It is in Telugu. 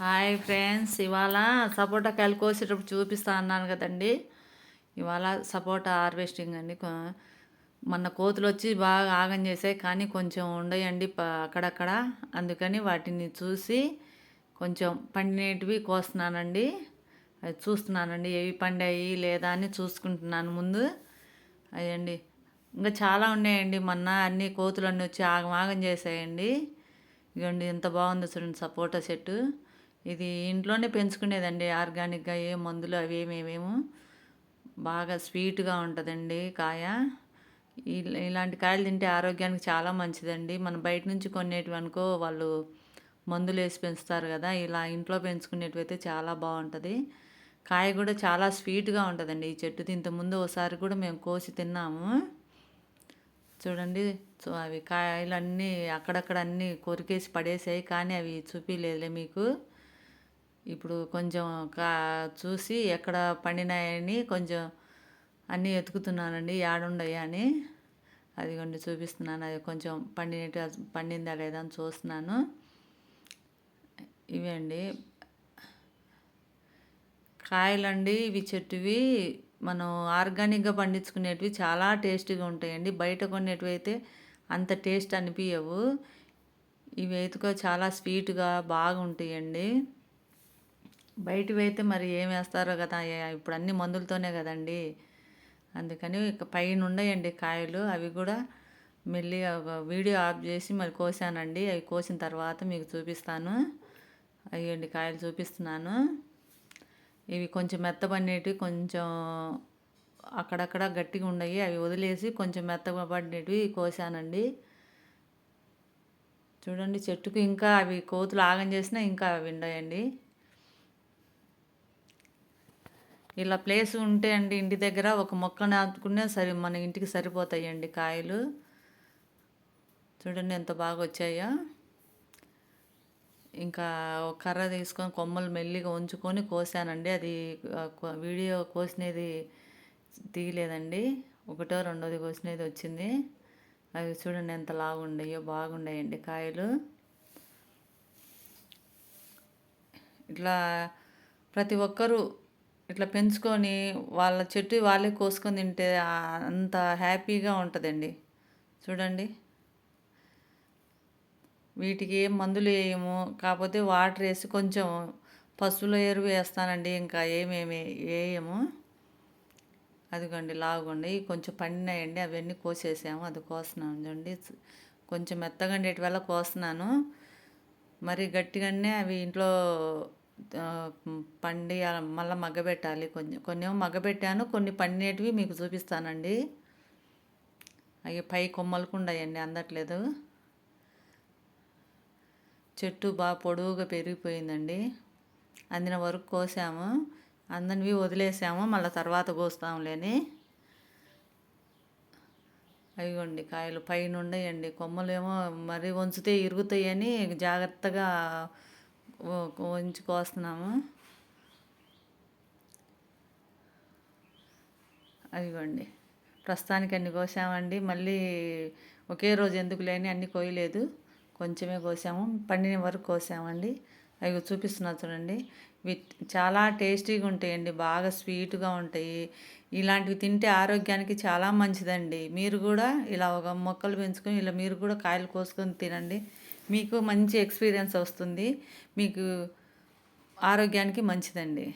హాయ్ ఫ్రెండ్స్ ఇవాళ సపోటా కాయలు కోసేటప్పుడు చూపిస్తా అన్నాను కదండి. ఇవాళ సపోటా హార్వెస్టింగ్ అండి. మొన్న కోతులు వచ్చి బాగా ఆగం చేసాయి కానీ కొంచెం ఉండయండి ప- అక్కడక్కడ. అందుకని వాటిని చూసి కొంచెం పండినటివి కోస్తున్నానండి. అది చూస్తున్నానండి ఏవి పండాయి లేదా అని చూసుకుంటున్నాను ముందు. అయ్యండి. ఇంకా చాలా ఉన్నాయండి. మొన్న అన్ని కోతులు అన్నీ వచ్చి ఆగం ఆగం చేసాయండి ఇగండి ఎంత బాగుందో చూడండి సపోటా చెట్టు. ఇది ఇంట్లోనే పెంచుకునేదండి ఆర్గానిక్గా ఏ మందులు అవి ఏమేమేమో బాగా స్వీట్గా ఉంటుందండి కాయ. ఇలాంటి కాయలు తింటే ఆరోగ్యానికి చాలా మంచిదండి. మనం బయట నుంచి కొనేటివి అనుకో వాళ్ళు మందులు వేసి పెంచుతారు కదా ఇలా ఇంట్లో పెంచుకునేటివి అయితే చాలా బాగుంటుంది. కాయ కూడా చాలా స్వీట్గా ఉంటుందండి. ఈ చెట్టు ఇంతకుముందు ఒకసారి కూడా మేము కోసి తిన్నాము. చూడండి సో అవి కాయలు అన్నీ అక్కడక్కడ అన్నీ కొరికేసి పడేసాయి కానీ అవి చూపించలేదులే మీకు. ఇప్పుడు కొంచెం కా చూసి ఎక్కడ పండినాయని కొంచెం అన్నీ ఎతుకుతున్నానండి ఏడుండయా అని. అదిగోండి చూపిస్తున్నాను అది కొంచెం పండినట్టు పండిందా లేదా అని చూస్తున్నాను. ఇవే అండి. కాయలండి ఇవి చెట్టువి మనం ఆర్గానిక్గా పండించుకునేటివి చాలా టేస్టీగా ఉంటాయండి. బయట కొనేటివి అయితే అంత టేస్ట్ అనిపించవు ఇవి అయితే చాలా స్వీట్గా బాగుంటాయండి. బయటవి అయితే మరి ఏం వేస్తారో కదా ఇప్పుడు అన్ని మందులతోనే కదండి. అందుకని ఇక పైన ఉండయండి కాయలు అవి కూడా మళ్ళీ ఒక వీడియో ఆఫ్ చేసి మరి కోసానండి. అవి కోసిన తర్వాత మీకు చూపిస్తాను. అయ్యండి కాయలు చూపిస్తున్నాను. ఇవి కొంచెం మెత్తబడినవి కొంచెం అక్కడక్కడ గట్టిగా ఉన్నాయి అవి వదిలేసి కొంచెం మెత్తబడినవి కోసానండి. చూడండి చెట్టుకు ఇంకా అవి కోతులు ఆగం చేసినా ఇంకా అవి ఉన్నాయండి ఇలా ప్లేస్ ఉంటే అండి ఇంటి దగ్గర ఒక మొక్క నాటుకునే సరి మన ఇంటికి సరిపోతాయండి కాయలు. చూడండి ఎంత బాగా వచ్చాయో. ఇంకా కర్ర తీసుకొని కొమ్మలు మెల్లిగా ఉంచుకొని కోసానండి. అది వీడియో కోసినది తీయలేదండి. ఒకటో రెండోది కోసినది వచ్చింది. అవి చూడండి ఎంత లాగుండయో బాగుండయండి కాయలు. ఇట్లా ప్రతి ఒక్కరూ ఇట్లా పెంచుకొని వాళ్ళ చెట్టు వాళ్ళే కోసుకొని తింటే అంత హ్యాపీగా ఉంటుందండి. చూడండి. వీటికి ఏం మందులు వేయము కాకపోతే వాటర్ వేసి కొంచెం పశువుల ఎరువు వేస్తానండి ఇంకా ఏమేమి వేయము. అదిగోండి లాగండి కొంచెం పండినాయండి అవన్నీ కోసేసాము అది కోస్తున్నాను. చూడండి కొంచెం మెత్తగా ఉండేటి వల్ల కోస్తున్నాను. మరి గట్టిగానే అవి ఇంట్లో పండి మళ్ళీ మగ్గబెట్టాలి. కొంచెం కొన్ని ఏమో మగ్గబెట్టాను కొన్ని పండినటివి మీకు చూపిస్తానండి. అవి పై కొమ్మలకు ఉన్నాయండి అందట్లేదు. చెట్టు బాగా పొడవుగా పెరిగిపోయిందండి. అందిన వరకు కోసాము. అందనివి వదిలేసాము మళ్ళీ తర్వాత కోస్తాంలేని. అయ్యండి కాయలు పైన ఉండయండి కొమ్మలేమో మరీ వంచితే ఇరుగుతాయని జాగ్రత్తగా వ- కోస్తున్నాము. అదిగోండి. ప్రస్తుతానికి అన్ని కోసామండి. మళ్ళీ ఒకే రోజు ఎందుకు లేని అన్ని కోయలేదు. కొంచెమే కోసాము. పండిన వరకు కోసామండి. అవి చూపిస్తున్నా చూడండి. చాలా టేస్టీగా ఉంటాయండి. బాగా స్వీట్గా ఉంటాయి. ఇలాంటివి తింటే ఆరోగ్యానికి చాలా మంచిదండి. మీరు కూడా ఇలా ఒక మొక్కలు పెంచుకొని ఇలా మీరు కూడా కాయలు కోసుకొని తినండి. మీకు మంచి ఎక్స్పీరియన్స్ వస్తుంది. మీకు ఆరోగ్యానికి మంచిదండి.